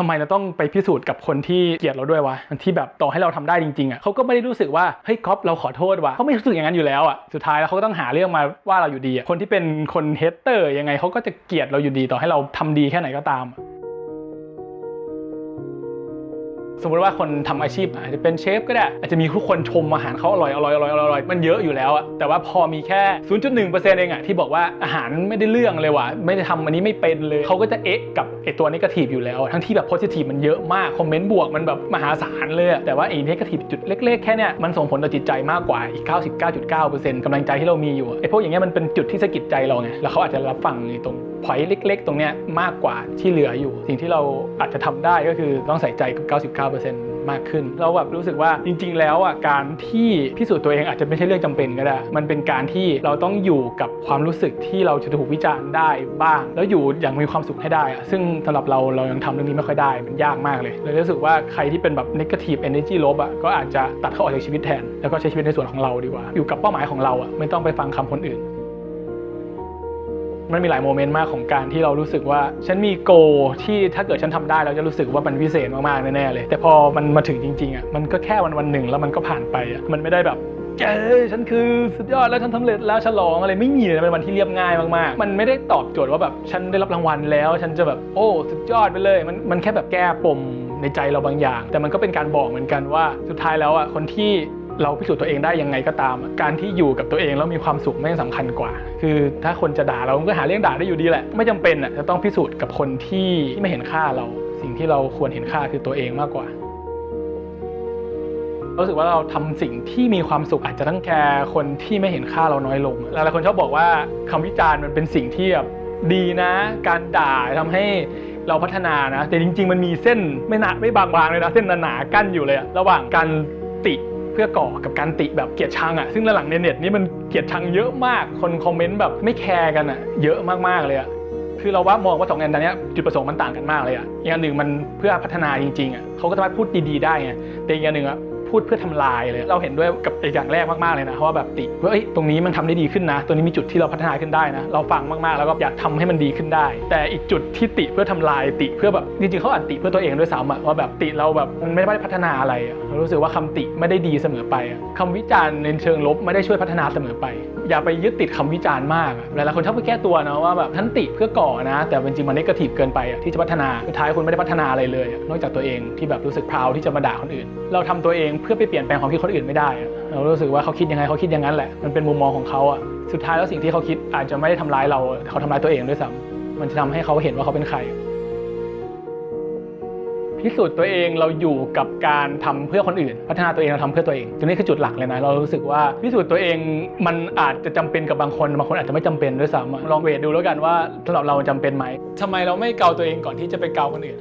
ทำไมเราต้องไปพิสูจน์กับคนที่เกลียดเราด้วยวะที่แบบต่อให้เราทำได้จริงๆอะเขาก็ไม่ได้รู้สึกว่าเฮ้ยก๊อฟเราขอโทษวะเขาไม่รู้สึกอย่างนั้นอยู่แล้วอะสุดท้ายแล้วเขาก็ต้องหาเรื่องมาว่าเราอยู่ดีอะคนที่เป็นคนเฮเตอร์ยังไงเขาก็จะเกลียดเราอยู่ดีต่อให้เราทำดีแค่ไหนก็ตาม สมมติว่าคนทำอาชีพอาจจะเป็นเชฟก็ได้ อาจจะมีทุกคนชมอาหารเขาอร่อยอร่อยอร่อยอร่อยมันเยอะอยู่แล้วอะแต่ว่าพอมีแค่ 0.1%เองอะที่บอกว่าอาหารไม่ได้เรื่องเลยว่ะไม่ได้ทำอันนี้ไม่เป็นเลยเขาก็จะเอ๊ะกับไอตัวนิเกทีฟอยู่แล้ว ทั้งที่แบบโพซิทีฟมันเยอะมาก คอมเมนต์บวกมันแบบมหาศาลเลยแต่ว่าไอนิเกทีฟจุดเล็กๆแค่เนี้ยมันส่งผลต่อจิตใจมากกว่าอีก 99.9%กำลังใจที่เรามีอยู่ไอพวกอย่างเงี้ยมันเป็นจุดที่สะกิดใจเราไงแล้วเขาอาจจะรับฟังในตรง พอยเล็ก ๆ ตรงนี้มากกว่าที่เหลืออยู่ สิ่งที่เราอาจจะทำได้ก็คือต้องใส่ใจกับ 99%มากขึ้น เราแบบรู้สึกว่าจริง ๆ แล้วอะการที่พิสูจน์ตัวเองอาจจะไม่ใช่เรื่องจำเป็นก็ได้ มันเป็นการที่เราต้องอยู่กับความรู้สึกที่เราจะถูกวิจารณ์ได้บ้าง แล้วอยู่อย่างมีความสุขให้ได้อะซึ่งสำหรับเราเรายังทำเรื่องนี้ไม่ค่อยได้มันยากมากเลยเลยรู้สึกว่าใครที่เป็นแบบ negative energy ลบอะก็อาจจะตัดเขาออกจากชีวิตแทน แล้วก็ใช้ชีวิตในส่วนของเราดีกว่า อยู่กับเป้าหมายของเราอะไม่ต้องไปฟังคำคนอื่น มันมีหลายโมเมนต์มากของการที่เรารู้สึกว่า ฉันมีโกที่ถ้าเกิดฉันทำได้เราจะรู้สึกว่ามันพิเศษมากๆแน่ๆเลย แต่พอมันมาถึงจริงๆอะมันก็แค่วันวันหนึ่งแล้วมันก็ผ่านไปอะมันไม่ได้แบบเจ้ฉันคือสุดยอดแล้วฉันสำเร็จแล้วฉลองอะไรไม่มีเลยเป็นวันที่เรียบง่ายมากๆ มันไม่ได้ตอบโจทย์ว่าแบบฉันได้รับรางวัลแล้ว ฉันจะแบบโอ้สุดยอดไปเลย มันมันแค่แบบแก้ปมในใจเราบางอย่าง แต่มันก็เป็นการบอกเหมือนกันว่าสุดท้ายแล้วอะคนที่ เราพิสูจน์ตัวเองได้ยังไงก็ตาม การที่อยู่กับตัวเองแล้วมีความสุขไม่งสำคัญกว่า คือถ้าคนจะด่าเราก็หาเรื่องด่าได้อยู่ดีแหละ ไม่จำเป็นอะจะต้องพิสูจน์กับคนที่ที่ไม่เห็นค่าเรา สิ่งที่เราควรเห็นค่าคือตัวเองมากกว่ารู้สึกว่าเราทำสิ่งที่มีความสุขอาจจะต้องแคร์คนที่ไม่เห็นค่าเราน้อยลงหลายๆคนชอบบอกว่าคำวิจารณ์มันเป็นสิ่งที่แบบดีนะ การด่าทำให้เราพัฒนานะ แต่จริง ๆ มันมีเส้นไม่หนาไม่บางๆเลยนะ เส้นหนาๆกั้นอยู่เลยอะระหว่างการติ พื่อก่อกับการติแบบเกลียดชังอะซึ่งหลังในเน็ตนี่มันเกลียดชังเยอะมากคนคอมเมนต์แบบไม่แคร์กันอะเยอะมากๆเลยอะคือเราว่ามองว่าสองงานนี้จุดประสงค์มันต่างกันมากเลยอะอีกอันหนึ่งมันเพื่อพัฒนาจริงๆอะเขาก็สามารถพูดดีๆได้ไงแต่อีกอันหนึ่งอะ พูดเพื่อทำลายเลย เราเห็นด้วยกับไอ้อย่างแรกมากๆเลยนะเพราะว่าแบบติว่าเอ้ตรงนี้มันทำได้ดีขึ้นนะตรงนี้มีจุดที่เราพัฒนาขึ้นได้นะ เราฟังมากๆแล้วก็อยากทำให้มันดีขึ้นได้ แต่อีกจุดที่ติเพื่อทำลายติเพื่อแบบจริงๆเขาอาจติเพื่อตัวเองด้วยซ้ำว่าแบบติเราแบบมันไม่ได้พัฒนาอะไรเรารู้สึกว่าคำติไม่ได้ดีเสมอไปอะคำวิจารณ์ในเชิงลบไม่ได้ช่วยพัฒนาเสมอไป อย่าไปยึดติดคำวิจารณ์มากหลายๆคนชอบไปแก้ตัวนะว่าแบบท่านติเพื่อก่อนะ แต่จริงๆมันนกาทีฟเกินไปที่จะพัฒนาสุดท้ายคุณไม่ได้พัฒนาอะไรเลย นอกจากตัวเองที่แบบรู้สึกพราวที่จะมาด่าคนอื่น เราทำตัวเองเพื่อไปเปลี่ยนแปลงความคิดคนอื่นไม่ได้ เรารู้สึกว่าเขาคิดยังไงเขาคิดอย่างนั้นแหละ มันเป็นมุมมองของเขาอะ สุดท้ายแล้วสิ่งที่เขาคิดอาจจะไม่ได้ทำร้ายเรา เขาทำร้ายตัวเองด้วยซ้ำมันจะทำให้เขาเห็นว่าเขาเป็นใคร พิสูจน์ตัวเองเราอยู่กับการทำเพื่อคนอื่น พัฒนาตัวเองเราทำเพื่อตัวเอง ตรงนี้คือจุดหลักเลยนะ เรารู้สึกว่าพิสูจน์ตัวเองมันอาจจะจำเป็นกับบางคน บางคนอาจจะไม่จำเป็นด้วยซ้ำลองเวทดูแล้วกันว่าสำหรับเราจำเป็นไหมทำไมเราไม่เกาตัวเองก่อนที่จะไปเกาคนอื่น